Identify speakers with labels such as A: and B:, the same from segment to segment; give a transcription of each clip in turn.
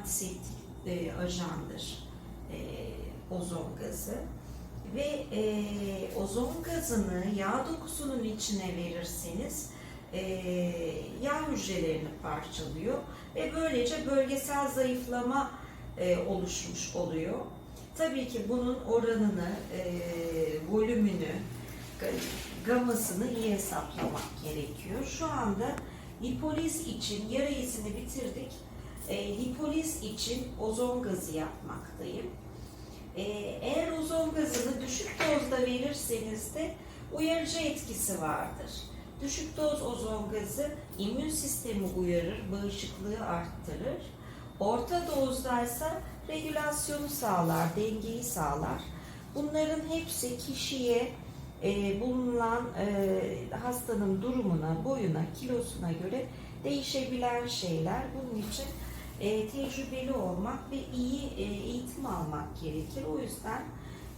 A: antiseptik e, ajandır e, ozon gazı. Ve e, ozon gazını yağ dokusunun içine verirseniz e, yağ hücrelerini parçalıyor ve böylece bölgesel zayıflama e, oluşmuş oluyor. Tabii ki bunun oranını, e, volümünü, ga- gamasını iyi hesaplamak gerekiyor. Şu anda lipoliz için yarı izini bitirdik. E, lipoliz için ozon gazı yapmaktayım. E, eğer ozon gazını düşük dozda verirseniz de uyarıcı etkisi vardır. Düşük doz ozon gazı immün sistemi uyarır, bağışıklığı arttırır. Orta dozdaysa regülasyonu sağlar, dengeyi sağlar. Bunların hepsi kişiye e, bulunan e, hastanın durumuna, boyuna, kilosuna göre değişebilen şeyler. Bunun için e, tecrübeli olmak ve iyi e, eğitim almak gerekir. O yüzden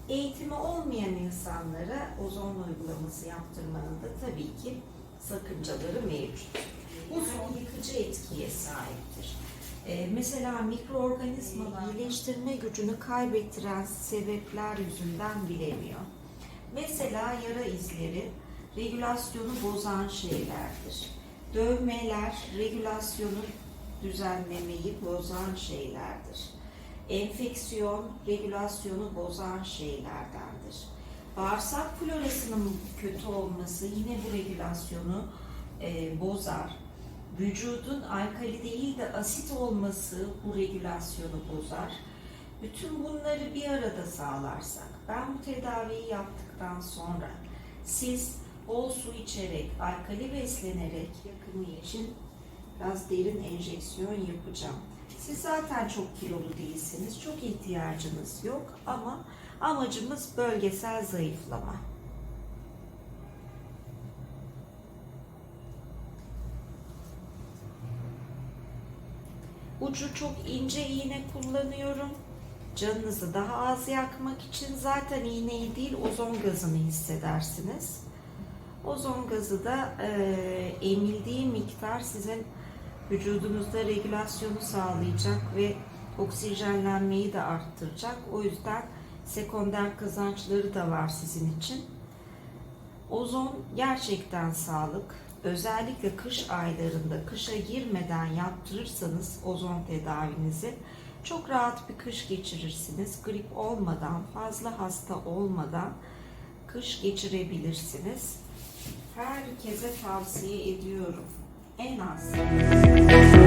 A: eğitimi olmayan insanlara ozon uygulaması yaptırmanın da tabii ki sakıncaları mevcut. Ozon yıkıcı etkiye sahiptir. E, mesela mikroorganizmalar iyileştirme gücünü kaybettiren sebepler yüzünden bilemiyor. Mesela yara izleri regülasyonu bozan şeylerdir. Dövmeler regülasyonu düzenlemeyi bozan şeylerdir. Enfeksiyon regülasyonu bozan şeylerdendir. Bağırsak florasının kötü olması yine bu regülasyonu e, bozar. Vücudun alkali değil de asit olması bu regülasyonu bozar. Bütün bunları bir arada sağlarsak, ben bu tedaviyi yaptıktan sonra siz bol su içerek, alkali beslenerek yakımı için biraz derin enjeksiyon yapacağım. Siz zaten çok kilolu değilsiniz, çok ihtiyacınız yok ama amacımız bölgesel zayıflama. Ucu çok ince iğne kullanıyorum. Canınızı daha az yakmak için zaten iğneyi değil ozon gazını hissedersiniz. Ozon gazı da e, emildiği miktar sizin vücudunuzda regülasyonu sağlayacak ve oksijenlenmeyi de arttıracak. O yüzden sekonder kazançları da var sizin için. Ozon gerçekten sağlık. Özellikle kış aylarında kışa girmeden yaptırırsanız ozon tedavinizi çok rahat bir kış geçirirsiniz. Grip olmadan, fazla hasta olmadan kış geçirebilirsiniz. Herkese tavsiye ediyorum. En az